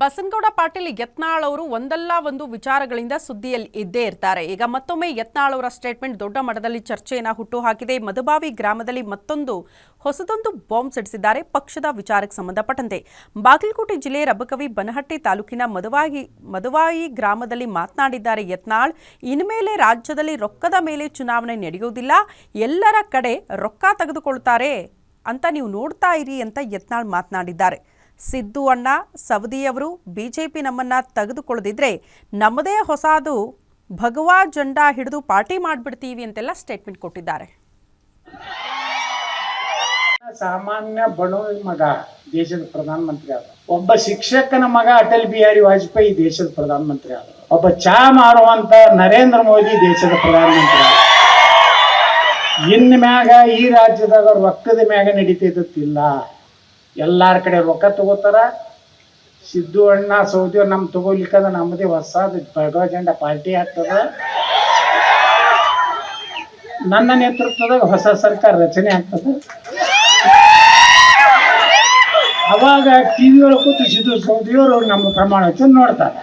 ಬಸನಗೌಡ ಪಾಟೀಲ್ ಯತ್ನಾಳ್ ಅವರು ಒಂದಲ್ಲ ಒಂದು ವಿಚಾರಗಳಿಂದ ಸುದ್ದಿಯಲ್ಲಿ ಇದ್ದೇ ಇರ್ತಾರೆ. ಈಗ ಮತ್ತೊಮ್ಮೆ ಯತ್ನಾಳ್ ಅವರ ಸ್ಟೇಟ್ಮೆಂಟ್ ದೊಡ್ಡ ಮಟ್ಟದಲ್ಲಿ ಚರ್ಚೆಯನ್ನ ಹುಟ್ಟುಹಾಕಿದೆ. ಮಧುಬಾವಿ ಗ್ರಾಮದಲ್ಲಿ ಮತ್ತೊಂದು ಹೊಸದೊಂದು ಬಾಂಬ್ ಸಿಡಿಸಿದ್ದಾರೆ. ಪಕ್ಷದ ವಿಚಾರಕ್ಕೆ ಸಂಬಂಧಪಟ್ಟಂತೆ ಬಾಗಲಕೋಟೆ ಜಿಲ್ಲೆ ರಬಕವಿ ಬನಹಟ್ಟಿ ತಾಲೂಕಿನ ಮಧುವಾಗಿ ಮಧುವಾಯಿ ಗ್ರಾಮದಲ್ಲಿ ಮಾತನಾಡಿದ್ದಾರೆ ಯತ್ನಾಳ್. ಇನ್ಮೇಲೆ ರಾಜ್ಯದಲ್ಲಿ ರೊಕ್ಕದ ಮೇಲೆ ಚುನಾವಣೆ ನಡೆಯುವುದಿಲ್ಲ. ಎಲ್ಲರ ಕಡೆ ರೊಕ್ಕ ತೆಗೆದುಕೊಳ್ತಾರೆ ಅಂತ ನೀವು ನೋಡ್ತಾ ಇರಿ ಅಂತ ಯತ್ನಾಳ್ ಮಾತನಾಡಿದ್ದಾರೆ. ಸಿದ್ದು ಅಣ್ಣ, ಸವದಿಯವರು ಬಿಜೆಪಿ ನಮ್ಮನ್ನ ತೆಗೆದುಕೊಳ್ಳದಿದ್ರೆ ನಮ್ಮದೇ ಹೊಸದು ಭಗವಾ ಜಂಡಾ ಹಿಡಿದು ಪಾರ್ಟಿ ಮಾಡಿಬಿಡ್ತೀವಿ ಅಂತೆಲ್ಲ ಸ್ಟೇಟ್ಮೆಂಟ್ ಕೊಟ್ಟಿದ್ದಾರೆ. ಸಾಮಾನ್ಯ ಬಡವನ ಮಗ ದೇಶದ ಪ್ರಧಾನಮಂತ್ರಿ ಆದ. ಒಬ್ಬ ಶಿಕ್ಷಕನ ಮಗ ಅಟಲ್ ಬಿಹಾರಿ ವಾಜಪೇಯಿ ದೇಶದ ಪ್ರಧಾನಮಂತ್ರಿ ಆದ. ಒಬ್ಬ ಚಾ ಮಾರುವಂತ ನರೇಂದ್ರ ಮೋದಿ ದೇಶದ ಪ್ರಧಾನಮಂತ್ರಿ ಆದ. ಇನ್ ಮ್ಯಾಗ ಈ ರಾಜ್ಯದಾಗ ರೊಕ್ಕದ ಮ್ಯಾಗ ನಡೀತಿದ್ದಿಲ್ಲ ಎಲ್ಲಾರ ಕಡೆ ರೊಕ್ಕ ತಗೋತಾರ? ಸಿದ್ದು ಅಣ್ಣ, ಸೌದಿ ನಮ್ ತಗೋಲಿಕ್ಕಂದ್ರ ನಮ್ಮದೇ ಹೊಸದು ಭಗವ ಜಂಡ ಪಾರ್ಟಿ ಆಗ್ತದ. ನನ್ನ ನೇತೃತ್ವದಾಗ ಹೊಸ ಸರ್ಕಾರ ರಚನೆ ಆಗ್ತದೆ. ಅವಾಗ ಟಿವಿ ಒಳಗೆ ಕೂತು ಸಿದ್ದು ಸೌದಿಯವರು ನಮ್ಮ ಪ್ರಮಾಣ ವಚನ ನೋಡ್ತಾರೆ.